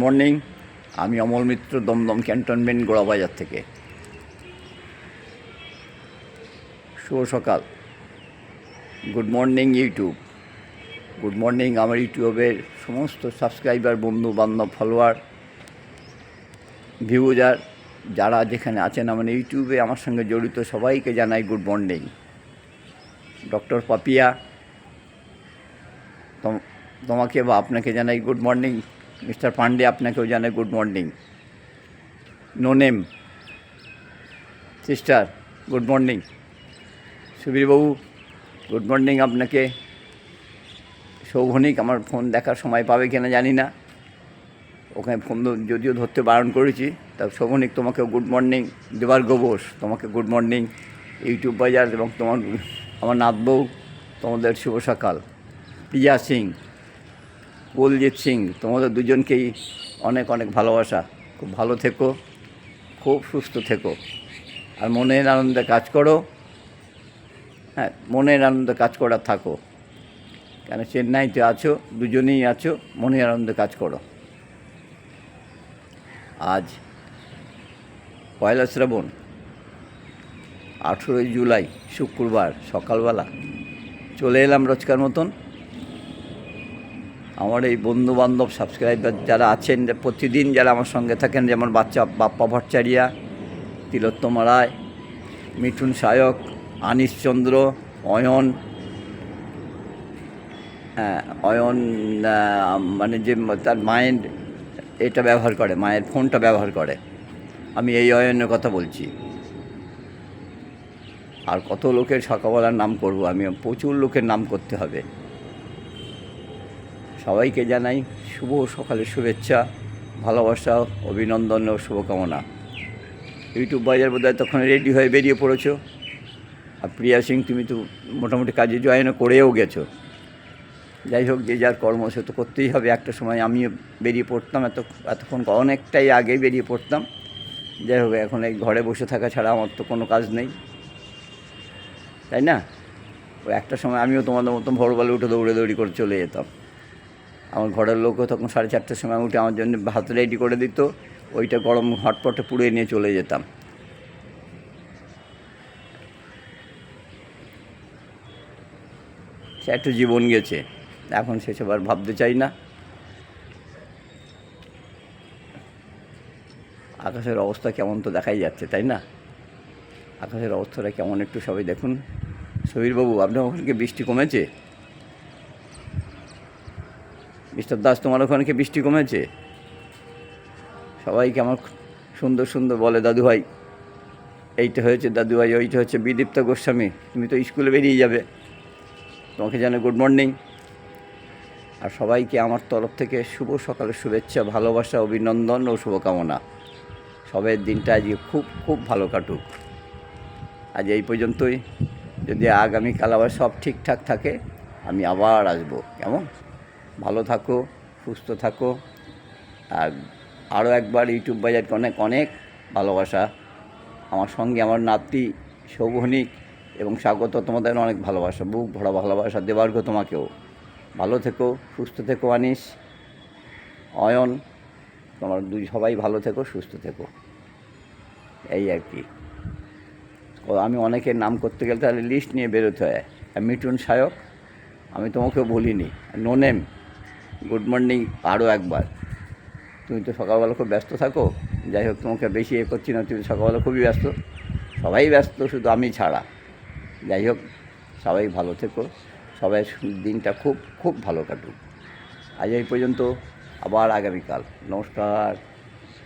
Morning, আমি Amal Mitra, Dumdum cantonment, Gorabazar থেকে। শুভ সকাল। Good morning, YouTube. Good morning, আমার ইউটিউবের সমস্ত সাবস্ক্রাইবার বন্ধু বান্ধব ফলোয়ার, ভিউজার, যারা যেখানে আছেন আমার ইউটিউবে, আমার সঙ্গে জড়িত, সবাইকে জানাই গুড মর্নিং। ডক্টর পাপিয়া, তোম- তোমাকে বা আপনাকে জানাই গুড মর্নিং। মিস্টার পান্ডে আপনাকেও জানাই good morning. No name. Sister, good morning. সুবীরবাবু, good morning আপনাকে। সৌভনিক, আমার ফোন দেখার সময় পাবে কিনা জানি না। ওখানে ফোন যদিও ধরতে বারণ করেছি, তা শোভনিক তোমাকে গুড মর্নিং। দেবার গোবস তোমাকে গুড মর্নিং। ইউটিউব বাজার এবং তোমার, আমার নাথ বউ তোমাদের শুভ সকাল। প্রিয়া সিং কুলজিৎ সিং, তোমাদের দুজনকেই অনেক অনেক ভালোবাসা। খুব ভালো থেকো, খুব সুস্থ থেকো। আর মনের আনন্দে কাজ করো। হ্যাঁ মনের আনন্দে কাজ করা থাকো। কেন, চেন্নাইতে আছো, দুজনেই আছো, মনের আনন্দে কাজ করো। আজ পয়লা শ্রাবণ, আঠেরোই জুলাই, শুক্রবার, সকালবেলা চলে এলাম রোজকার মতন। আমার এই বন্ধু বান্ধব সাবস্ক্রাইবার যারা আছেন, প্রতিদিন যারা আমার সঙ্গে থাকেন, যেমন বাচ্চা, বাপ্পা ভট্টাচারিয়া, তিলোত্তমা রায়, মিঠুন সায়ক আনিস চন্দ্র, অয়ন হ্যাঁ অয়ন মানে যে তার মায়ের এটা ব্যবহার করে, মায়ের ফোনটা ব্যবহার করে। আমি এই অয়নের কথা বলছি। আর কত লোকের সকালবেলার নাম করব আমি প্রচুর লোকের নাম করতে হবে। সবাইকে জানাই শুভ সকালের শুভেচ্ছা, ভালোবাসা, অভিনন্দন ও শুভকামনা। ইউটিউব বাজার বোধ তখন রেডি হয়ে বেরিয়ে পড়েছো। আর প্রিয়া সিং, তুমি তো মোটামুটি কাজে জয়েন করেও গেছো। যাই হোক, যে যার কর্ম সে তো করতেই হবে। একটা সময় আমিও বেরিয়ে পড়তাম, এত, এতক্ষণ অনেকটাই আগে বেরিয়ে পড়তাম। যাই হোক, এখন এই ঘরে বসে থাকা ছাড়া আমার তো কোনো কাজ নেই। তাই না? ওই একটা সময় আমিও তোমাদের মতো ভোরবেলা উঠে দৌড়ে দৌড়ি করে চলে যেতাম। আমার ঘরের লোকও তখন সাড়ে চারটের সময় উঠে আমার জন্য ভাত রেডি করে দিত। ওইটা গরম হটপটে পুড়ে নিয়ে চলে যেতাম। সে একটু জীবন গেছে। এখন সেসব আর ভাবতে চাই না। আকাশের অবস্থা কেমন তো দেখাই যাচ্ছে, তাই না? আকাশের অবস্থাটা কেমন একটু সবাই দেখুন। সবীরবাবু আপনার ওখানে বৃষ্টি কমেছে? মিস্টার দাস তোমার ওখানে কি বৃষ্টি কমেছে? সবাইকে আমার সুন্দর সুন্দর বলে, দাদু ভাই, এইটা হয়েছে, দাদু ভাই, ওইটা হচ্ছে বিদীপ্তা গোস্বামী, তুমি তো স্কুলে বেরিয়ে যাবে। তোমাকে জানাই গুড মর্নিং আর সবাইকে আমার তরফ থেকে শুভ সকালের শুভেচ্ছা, ভালোবাসা, অভিনন্দন ও শুভকামনা। সবের দিনটা আজকে খুব খুব ভালো কাটুক। আজ এই পর্যন্তই। যদি আগামীকাল আবার সব ঠিকঠাক থাকে, আমি আবার আসব। কেমন? ভালো থাকো, সুস্থ থাকো। আর আরও একবার ইউটিউব বাজারকে অনেক অনেক ভালোবাসা। আমার সঙ্গে আমার নাতি সৌভনিক এবং স্বাগত তোমাদের অনেক ভালোবাসা, বুক ভরা ভালোবাসা দেবার্ঘ তোমাকেও। ভালো থেকো, সুস্থ থেকো আনিস। অয়ন, তোমার দুই সবাই ভালো থেকো, সুস্থ থেকো। এই আর কি। ও, আমি অনেকের নাম করতে গেলে তাহলে লিস্ট নিয়ে বেরোতে হয়। মিঠুন সায়ক, আমি তোমাকে বলিনি নো নেম গুড মর্নিং আরও একবার। তুমি তো সকালবেলা খুব ব্যস্ত থাকো, যাই হোক তোমাকে বেশি এ করছি না, তুমি সকালবেলা খুবই ব্যস্ত। সবাই ব্যস্ত, শুধু আমি ছাড়া। যাই হোক, সবাই ভালো থেকো, সবাই দিনটা খুব খুব ভালো কাটুক। আজ এই পর্যন্ত, আবার আগামীকাল। নমস্কার।